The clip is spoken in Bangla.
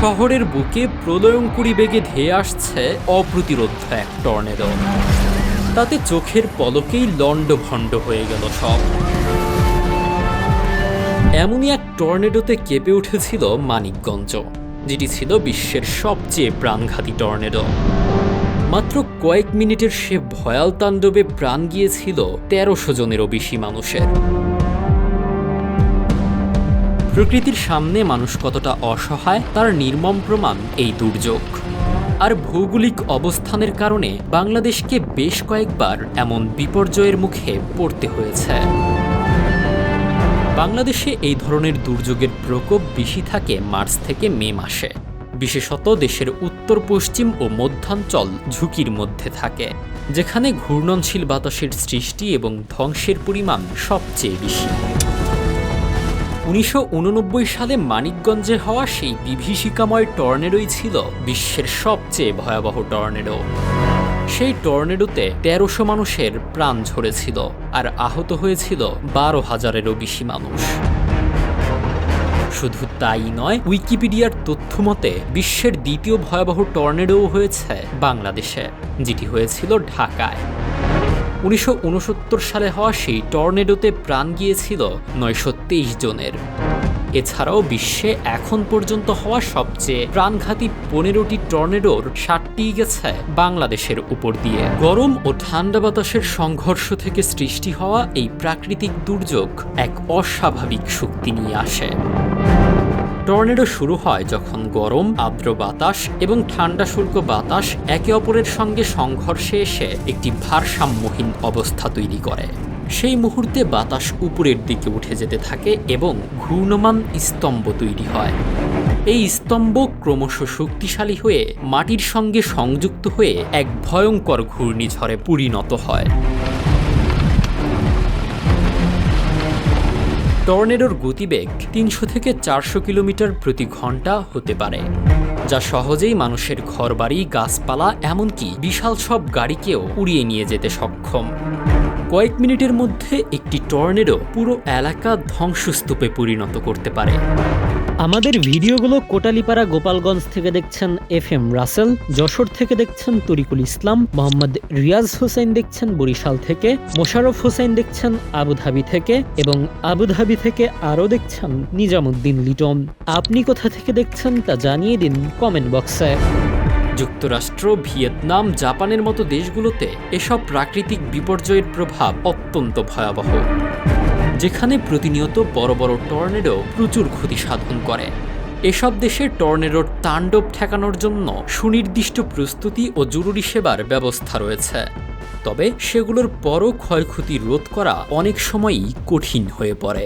শহরের বুকে প্রলয়ঙ্কুরী বেগে ধেয়ে আসছে অপ্রতিরোধ এক টর্নেডো। তাতে চোখের পলকেই লণ্ডভণ্ড হয়ে গেল সব। এমনই এক টর্নেডোতে কেঁপে উঠেছিল মানিকগঞ্জ, যেটি ছিল বিশ্বের সবচেয়ে প্রাণঘাতী টর্নেডো। মাত্র কয়েক মিনিটের সে ভয়াল তাণ্ডবে প্রাণ গিয়েছিল তেরোশো জনেরও বেশি মানুষের। প্রকৃতির সামনে মানুষ কতটা অসহায়, তার নির্মম প্রমাণ এই দুর্যোগ। আর ভৌগোলিক অবস্থানের কারণে বাংলাদেশকে বেশ কয়েকবার এমন বিপর্যয়ের মুখে পড়তে হয়েছে। বাংলাদেশে এই ধরনের দুর্যোগের প্রকোপ বেশি থাকে মার্চ থেকে মে মাসে। বিশেষত দেশের উত্তর, পশ্চিম ও মধ্যাঞ্চল ঝুঁকির মধ্যে থাকে, যেখানে ঘূর্ণনশীল বাতাসের সৃষ্টি এবং ধ্বংসের পরিমাণ সবচেয়ে বেশি। উনিশশো উননব্বই সালে মানিকগঞ্জে হওয়া সেই বিভীষিকাময় টর্নেডোই ছিল বিশ্বের সবচেয়ে ভয়াবহ টর্নেডো। সেই টর্নেডোতে তেরোশো মানুষের প্রাণ ঝরেছিল আর আহত হয়েছিল বারো হাজারেরও বেশি মানুষ। শুধু তাই নয়, উইকিপিডিয়ার তথ্য মতে বিশ্বের দ্বিতীয় ভয়াবহ টর্নেডোও হয়েছে বাংলাদেশে, যেটি হয়েছিল ঢাকায়। উনিশশো উনসত্তর সালে হওয়া সেই টর্নেডোতে প্রাণ গিয়েছিল নয়শ তেইশ জনের। এছাড়াও বিশ্বে এখন পর্যন্ত হওয়া সবচেয়ে প্রাণঘাতী পনেরোটি টর্নেডোর ষাটটি গেছে বাংলাদেশের উপর দিয়ে। গরম ও ঠান্ডা বাতাসের সংঘর্ষ থেকে সৃষ্টি হওয়া এই প্রাকৃতিক দুর্যোগ এক অস্বাভাবিক শক্তি নিয়ে আসে। টর্নেডো শুরু হয় যখন গরম, আর্দ্র বাতাস এবং ঠান্ডা শুল্ক বাতাস একে অপরের সঙ্গে সংঘর্ষে এসে একটি ভারসাম্যহীন অবস্থা তৈরি করে। সেই মুহূর্তে বাতাস উপরের দিকে উঠে যেতে থাকে এবং ঘূর্ণমান স্তম্ভ তৈরি হয়। এই স্তম্ভ ক্রমশ শক্তিশালী হয়ে মাটির সঙ্গে সংযুক্ত হয়ে এক ভয়ঙ্কর ঘূর্ণিঝড়ে পরিণত হয়। টর্নেডোর গতিবেগ তিনশো থেকে চারশো কিলোমিটার প্রতি ঘণ্টা হতে পারে, যা সহজেই মানুষের ঘরবাড়ি, গাছপালা, এমনকি বিশাল সব গাড়িকেও উড়িয়ে নিয়ে যেতে সক্ষম। কয়েক মিনিটের মধ্যে একটি টর্নেডো পুরো এলাকা ধ্বংসস্তূপে পরিণত করতে পারে। আমাদের ভিডিওগুলো কোটালিপাড়া গোপালগঞ্জ থেকে দেখছেন এফ এম রাসেল, যশোর থেকে দেখছেন তরিকুল ইসলাম, মোহাম্মদ রিয়াজ হোসেন দেখছেন বরিশাল থেকে, মোশারফ হোসেন দেখছেন আবুধাবি থেকে এবং আবুধাবি থেকে আরও দেখছেন নিজামুদ্দিন লিটন। আপনি কোথা থেকে দেখছেন তা জানিয়ে দিন কমেন্ট বক্সে। যুক্তরাষ্ট্র, ভিয়েতনাম, জাপানের মতো দেশগুলোতে এসব প্রাকৃতিক বিপর্যয়ের প্রভাব অত্যন্ত ভয়াবহ। যেখানে প্রতিনিয়ত বড় বড় টর্নেডো প্রচুর ক্ষতি সাধন করে। এসব দেশে টর্নেডোর তাণ্ডব ঠেকানোর জন্য সুনির্দিষ্ট প্রস্তুতি ও জরুরি সেবার ব্যবস্থা রয়েছে। তবে সেগুলোর পরও ক্ষয়ক্ষতি রোধ করা অনেক সময়ই কঠিন হয়ে পড়ে।